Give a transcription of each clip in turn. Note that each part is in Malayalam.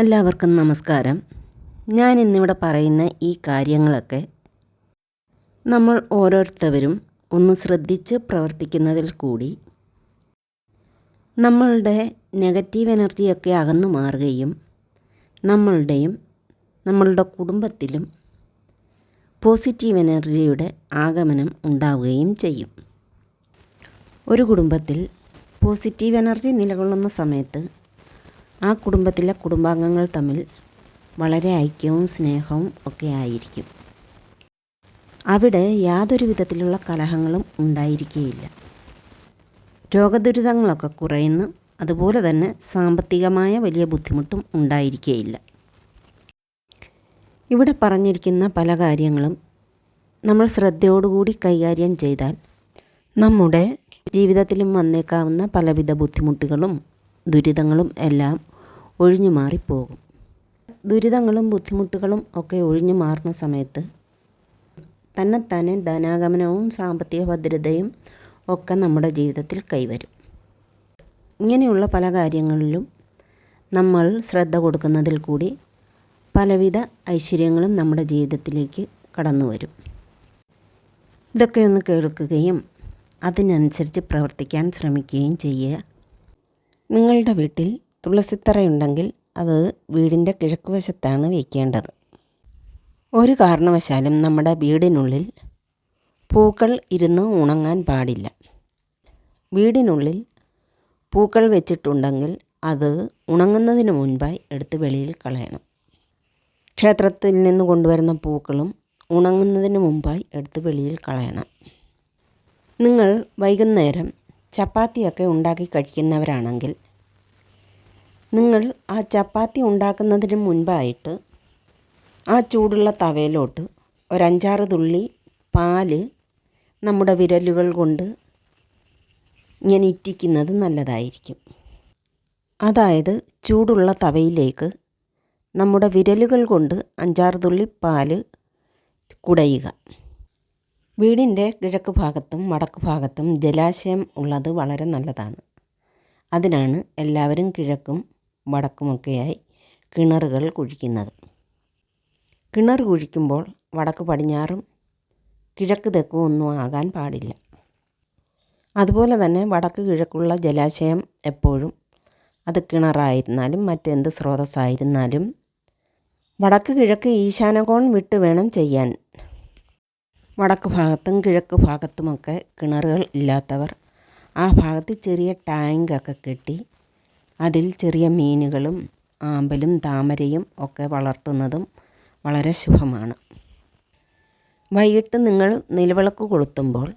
എല്ലാവർക്കും നമസ്കാരം. ഞാൻ ഇന്നിവിടെ പറയുന്ന ഈ കാര്യങ്ങളൊക്കെ നമ്മൾ ഓരോരുത്തരും ഒന്ന് ശ്രദ്ധിച്ച് പ്രവർത്തിക്കുന്നതിൽ കൂടി നമ്മളുടെ നെഗറ്റീവ് എനർജിയൊക്കെ അകന്നു മാറുകയും നമ്മളുടെയും നമ്മളുടെ കുടുംബത്തിലും പോസിറ്റീവ് എനർജിയുടെ ആഗമനം ഉണ്ടാവുകയും ചെയ്യും. ഒരു കുടുംബത്തിൽ പോസിറ്റീവ് എനർജി നിലകൊള്ളുന്ന സമയത്ത് ആ കുടുംബത്തിലെ കുടുംബാംഗങ്ങൾ തമ്മിൽ വളരെ ഐക്യവും സ്നേഹവും ഒക്കെ ആയിരിക്കും. അവിടെ യാതൊരു വിധത്തിലുള്ള കലഹങ്ങളും ഉണ്ടായിരിക്കുകയില്ല രോഗദുരിതങ്ങളൊക്കെ കുറയുന്നു. അതുപോലെ തന്നെ സാമ്പത്തികമായ വലിയ ബുദ്ധിമുട്ടും ഉണ്ടായിരിക്കുകയില്ല ഇവിടെ പറഞ്ഞിരിക്കുന്ന പല കാര്യങ്ങളും നമ്മൾ ശ്രദ്ധയോടുകൂടി കൈകാര്യം ചെയ്താൽ നമ്മുടെ ജീവിതത്തിലും വന്നേക്കാവുന്ന പലവിധ ബുദ്ധിമുട്ടുകളും ദുരിതങ്ങളും എല്ലാം ഒഴിഞ്ഞു മാറിപ്പോകും. ദുരിതങ്ങളും ബുദ്ധിമുട്ടുകളും ഒക്കെ ഒഴിഞ്ഞു മാറുന്ന സമയത്ത് തന്നെത്താനെ ധനാഗമനവും സാമ്പത്തിക ഭദ്രതയും ഒക്കെ നമ്മുടെ ജീവിതത്തിൽ കൈവരും. ഇങ്ങനെയുള്ള പല കാര്യങ്ങളിലും നമ്മൾ ശ്രദ്ധ കൊടുക്കുന്നതിൽ കൂടി പലവിധ ഐശ്വര്യങ്ങളും നമ്മുടെ ജീവിതത്തിലേക്ക് കടന്നു വരും. ഇതൊക്കെ ഒന്ന് കേൾക്കുകയും അതിനനുസരിച്ച് പ്രവർത്തിക്കാൻ ശ്രമിക്കുകയും ചെയ്യുക. നിങ്ങളുടെ വീട്ടിൽ തുളസിത്തറയുണ്ടെങ്കിൽ അത് വീടിന്റെ കിഴക്ക് വശത്താണ് വയ്ക്കേണ്ടത് ഒരു കാരണവശാലും നമ്മുടെ വീടിനുള്ളിൽ പൂക്കൾ ഇരുന്ന് ഉണങ്ങാൻ പാടില്ല. വീടിനുള്ളിൽ പൂക്കൾ വെച്ചിട്ടുണ്ടെങ്കിൽ അത് ഉണങ്ങുന്നതിന് മുൻപായി എടുത്ത് വെളിയിൽ കളയണം. ക്ഷേത്രത്തിൽ നിന്ന് കൊണ്ടുവരുന്ന പൂക്കളും ഉണങ്ങുന്നതിന് മുമ്പായി എടുത്ത് വെളിയിൽ കളയണം. നിങ്ങൾ വൈകുന്നേരം ചപ്പാത്തിയൊക്കെ ഉണ്ടാക്കി കഴിക്കുന്നവരാണെങ്കിൽ നിങ്ങൾ ആ ചപ്പാത്തി ഉണ്ടാക്കുന്നതിന് മുൻപായിട്ട് ആ ചൂടുള്ള തവയിലോട്ട് ഒരഞ്ചാറ് തുള്ളി പാൽ നമ്മുടെ വിരലുകൾ കൊണ്ട് ഇങ്ങനെ ഇറ്റിക്കുന്നത് നല്ലതായിരിക്കും. അതായത് ചൂടുള്ള തവയിലേക്ക് നമ്മുടെ വിരലുകൾ കൊണ്ട് അഞ്ചാറ് തുള്ളി പാൽ കുടയുക. വീടിന്റെ കിഴക്ക് ഭാഗത്തും വടക്ക് ഭാഗത്തും ജലാശയം ഉള്ളത് വളരെ നല്ലതാണ്. അതിനാണ് എല്ലാവരും കിഴക്കും വടക്കുമൊക്കെയായി കിണറുകൾ കുഴിക്കുന്നത്. കിണർ കുഴിക്കുമ്പോൾ വടക്ക് പടിഞ്ഞാറും കിഴക്ക് തെക്കും ഒന്നും ആകാൻ പാടില്ല. അതുപോലെ തന്നെ വടക്ക് കിഴക്കുള്ള ജലാശയം എപ്പോഴും അത് കിണറായിരുന്നാലും മറ്റെന്ത് സ്രോതസ്സായിരുന്നാലും വടക്ക് കിഴക്ക് ഈശാനകോൺ വിട്ട് വേണം ചെയ്യാൻ. വടക്ക് ഭാഗത്തും കിഴക്ക് ഭാഗത്തുമൊക്കെ കിണറുകൾ ഇല്ലാത്തവർ ആ ഭാഗത്ത് ചെറിയ ടാങ്കൊക്കെ കെട്ടി അതിൽ ചെറിയ മീനുകളും ആമ്പലും താമരയും ഒക്കെ വളർത്തുന്നതും വളരെ ശുഭമാണ്. വൈകിട്ട് നിങ്ങൾ നിലവിളക്ക് കൊളുത്തുമ്പോൾ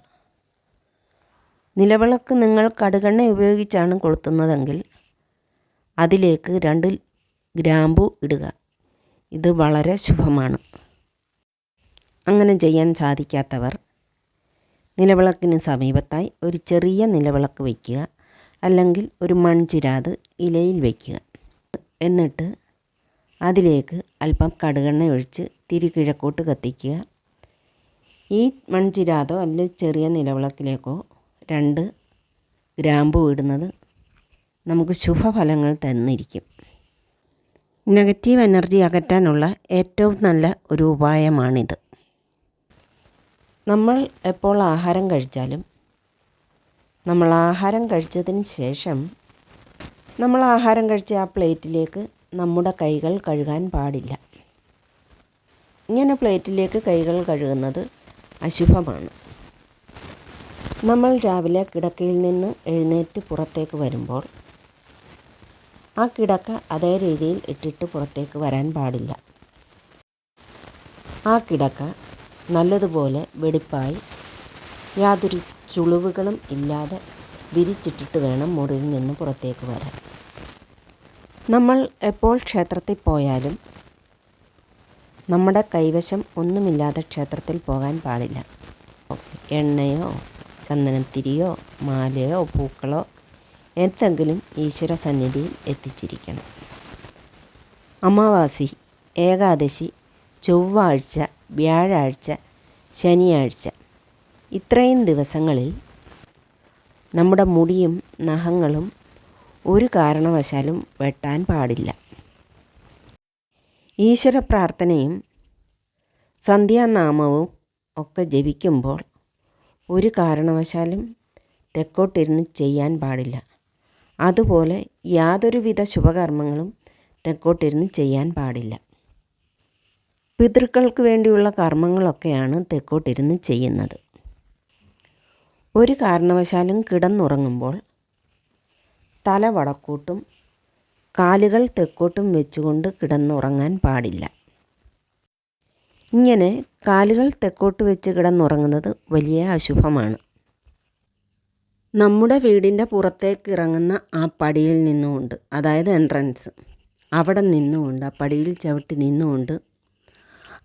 നിലവിളക്ക് നിങ്ങൾ കടുകെണ്ണ ഉപയോഗിച്ചാണ് കൊളുത്തുന്നതെങ്കിൽ അതിലേക്ക് രണ്ട് ഗ്രാമ്പു ഇടുക. ഇത് വളരെ ശുഭമാണ്. അങ്ങനെ ചെയ്യാൻ സാധിക്കാത്തവർ നിലവിളക്കിന് സമീപത്തായി ഒരു ചെറിയ നിലവിളക്ക് വയ്ക്കുക അല്ലെങ്കിൽ ഒരു മൺചിരാത് ഇലയിൽ വയ്ക്കുക. എന്നിട്ട് അതിലേക്ക് അല്പം കടുകെണ്ണ ഒഴിച്ച് തിരി കിഴക്കോട്ട് കത്തിക്കുക. ഈ മൺചിരാതോ അല്ലെങ്കിൽ ചെറിയ നിലവിളക്കിലേക്കോ രണ്ട് ഗ്രാമ്പു ഇടുന്നത് നമുക്ക് ശുഭഫലങ്ങൾ തന്നിരിക്കും. നെഗറ്റീവ് എനർജി അകറ്റാനുള്ള ഏറ്റവും നല്ല ഒരു ഉപായമാണിത്. നമ്മൾ എപ്പോൾ ആഹാരം കഴിച്ചാലും നമ്മൾ ആഹാരം കഴിച്ചതിന് ശേഷം നമ്മൾ ആഹാരം കഴിച്ച ആ പ്ലേറ്റിലേക്ക് നമ്മുടെ കൈകൾ കഴുകാൻ പാടില്ല. ഇങ്ങനെ പ്ലേറ്റിലേക്ക് കൈകൾ കഴുകുന്നത് അശുഭമാണ്. നമ്മൾ രാവിലെ കിടക്കയിൽ നിന്ന് എഴുന്നേറ്റ് പുറത്തേക്ക് വരുമ്പോൾ ആ കിടക്ക അതേ രീതിയിൽ ഇട്ടിട്ട് പുറത്തേക്ക് വരാൻ പാടില്ല. ആ കിടക്ക നല്ലതുപോലെ വെടിപ്പായി. യാതൊരു ചുളിവുകളും ഇല്ലാതെ വിരിച്ചിട്ടിട്ട് വേണം മുറിയിൽ നിന്ന് പുറത്തേക്ക് വരാൻ. നമ്മൾ എപ്പോൾ ക്ഷേത്രത്തിൽ പോയാലും നമ്മുടെ കൈവശം ഒന്നുമില്ലാതെ ക്ഷേത്രത്തിൽ പോകാൻ പാടില്ല. എണ്ണയോ ചന്ദനത്തിരിയോ മാലയോ പൂക്കളോ എന്തെങ്കിലും ഈശ്വര സന്നിധിയിൽ എത്തിച്ചിരിക്കണം. അമാവാസി ഏകാദശി ചൊവ്വാഴ്ച വ്യാഴാഴ്ച ശനിയാഴ്ച. ഇത്രയും ദിവസങ്ങളിൽ നമ്മുടെ മുടിയും നഖങ്ങളും ഒരു കാരണവശാലും വെട്ടാൻ പാടില്ല. ഈശ്വര പ്രാർത്ഥനയും സന്ധ്യാനാമവും ഒക്കെ ജപിക്കുമ്പോൾ ഒരു കാരണവശാലും തെക്കോട്ടിരുന്ന് ചെയ്യാൻ പാടില്ല. അതുപോലെ യാതൊരുവിധ ശുഭകർമ്മങ്ങളും തെക്കോട്ടിരുന്ന് ചെയ്യാൻ പാടില്ല. പിതൃക്കൾക്ക് വേണ്ടിയുള്ള കർമ്മങ്ങളൊക്കെയാണ് തെക്കോട്ടിരുന്ന് ചെയ്യുന്നത്. ഒരു കാരണവശാലും കിടന്നുറങ്ങുമ്പോൾ തല വടക്കൂട്ടും കാലുകൾ തെക്കോട്ടും വെച്ചുകൊണ്ട് കിടന്നുറങ്ങാൻ പാടില്ല. ഇങ്ങനെ കാലുകൾ തെക്കോട്ട് വെച്ച് കിടന്നുറങ്ങുന്നത് വലിയ അശുഭമാണ്. നമ്മുടെ വീടിന്റെ പുറത്തേക്ക് ഇറങ്ങുന്ന ആ പടിയിൽ നിന്നുകൊണ്ട് അതായത് എൻട്രൻസ് അവിടെ നിന്നുകൊണ്ട് ആ പടിയിൽ ചവിട്ടി നിന്നുകൊണ്ട്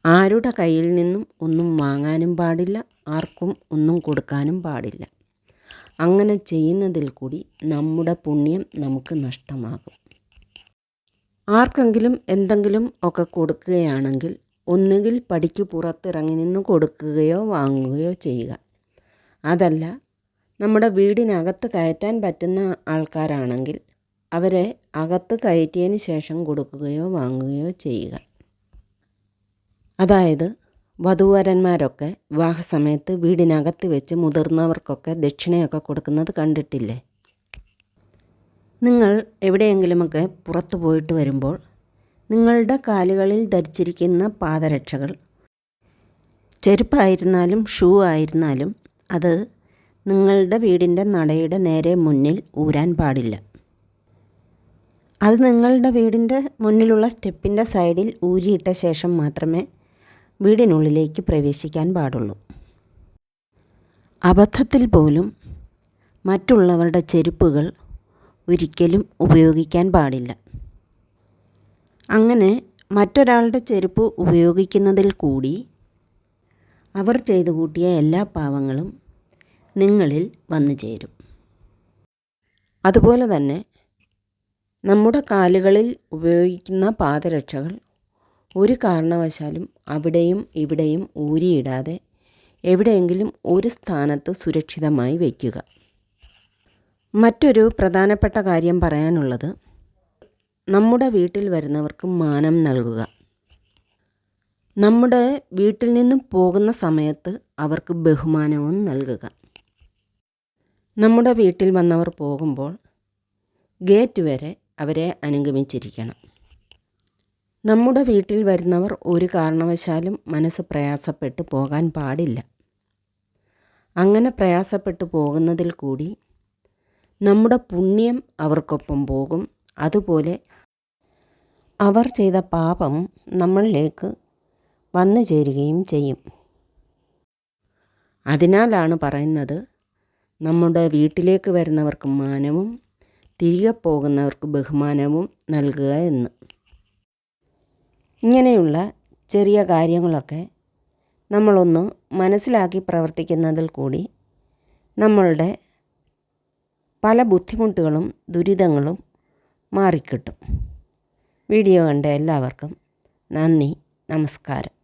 ആരുടെ കയ്യിൽ നിന്നും ഒന്നും വാങ്ങാനും പാടില്ല ആർക്കും ഒന്നും കൊടുക്കാനും പാടില്ല. അങ്ങനെ ചെയ്യുന്നതിൽ കൂടി നമ്മുടെ പുണ്യം നമുക്ക് നഷ്ടമാകും. ആർക്കെങ്കിലും എന്തെങ്കിലും ഒക്കെ കൊടുക്കുകയാണെങ്കിൽ ഒന്നുകിൽ പടിക്ക് പുറത്തിറങ്ങി നിന്ന് കൊടുക്കുകയോ വാങ്ങുകയോ ചെയ്യുക. അതല്ല നമ്മുടെ വീടിനകത്ത് കയറ്റാൻ പറ്റുന്ന ആൾക്കാരാണെങ്കിൽ അവരെ അകത്ത് കയറ്റിയതിന് ശേഷം കൊടുക്കുകയോ വാങ്ങുകയോ ചെയ്യുക. അതായത് വധൂവരന്മാരൊക്കെ വിവാഹസമയത്ത് വീടിനകത്ത് വെച്ച് മുതിർന്നവർക്കൊക്കെ ദക്ഷിണയൊക്കെ കൊടുക്കുന്നത് കണ്ടിട്ടില്ലേ? നിങ്ങൾ എവിടെയെങ്കിലുമൊക്കെ പുറത്തു പോയിട്ട് വരുമ്പോൾ നിങ്ങളുടെ കാലുകളിൽ ധരിച്ചിരിക്കുന്ന പാദരക്ഷകൾ ചെരുപ്പായിരുന്നാലും ഷൂ ആയിരുന്നാലും അത് നിങ്ങളുടെ വീടിന്റെ നടയുടെ നേരെ മുന്നിൽ ഊരാൻ പാടില്ല. അത് നിങ്ങളുടെ വീടിന്റെ മുന്നിലുള്ള സ്റ്റെപ്പിന്റെ സൈഡിൽ ഊരിയിട്ട ശേഷം മാത്രമേ വീടിനുള്ളിലേക്ക് പ്രവേശിക്കാൻ പാടുള്ളൂ. അബദ്ധത്തിൽ പോലും മറ്റുള്ളവരുടെ ചെരുപ്പുകൾ ഒരിക്കലും ഉപയോഗിക്കാൻ പാടില്ല. അങ്ങനെ മറ്റൊരാളുടെ ചെരുപ്പ് ഉപയോഗിക്കുന്നതിൽ കൂടി അവർ ചെയ്തു കൂട്ടിയ എല്ലാ പാവങ്ങളും നിങ്ങളിൽ വന്നു ചേരും. അതുപോലെ തന്നെ നമ്മുടെ കാലുകളിൽ ഉപയോഗിക്കുന്ന പാദരക്ഷകൾ ഒരു കാരണവശാലും അവിടെയും ഇവിടെയും ഊരിയിടാതെ എവിടെയെങ്കിലും ഒരു സ്ഥാനത്ത് സുരക്ഷിതമായി വയ്ക്കുക. മറ്റൊരു പ്രധാനപ്പെട്ട കാര്യം പറയാനുള്ളത് നമ്മുടെ വീട്ടിൽ വരുന്നവർക്ക് മാനം നൽകുക. നമ്മുടെ വീട്ടിൽ നിന്നും പോകുന്ന സമയത്ത് അവർക്ക് ബഹുമാനവും നൽകുക. നമ്മുടെ വീട്ടിൽ വന്നവർ പോകുമ്പോൾ ഗേറ്റ് വരെ അവരെ അനുഗമിച്ചിരിക്കണം. നമ്മുടെ വീട്ടിൽ വരുന്നവർ ഒരു കാരണവശാലും മനസ്സ് പ്രയാസപ്പെട്ട് പോകാൻ പാടില്ല. അങ്ങനെ പ്രയാസപ്പെട്ടു പോകുന്നതിൽ കൂടി നമ്മുടെ പുണ്യം അവർക്കൊപ്പം പോകും. അതുപോലെ അവർ ചെയ്ത പാപം നമ്മളിലേക്ക് വന്നു ചേരുകയും ചെയ്യും. അതിനാലാണ് പറയുന്നത് നമ്മുടെ വീട്ടിലേക്ക് വരുന്നവർക്ക് മാനവും തിരികെ പോകുന്നവർക്ക് ബഹുമാനവും നൽകുക എന്ന്. ഇങ്ങനെയുള്ള ചെറിയ കാര്യങ്ങളൊക്കെ നമ്മളൊന്ന് മനസ്സിലാക്കി പ്രവർത്തിക്കുന്നതിൽ കൂടി നമ്മളുടെ പല ബുദ്ധിമുട്ടുകളും ദുരിതങ്ങളും മാറിക്കിട്ടും. വീഡിയോ കണ്ട എല്ലാവർക്കും നന്ദി നമസ്കാരം.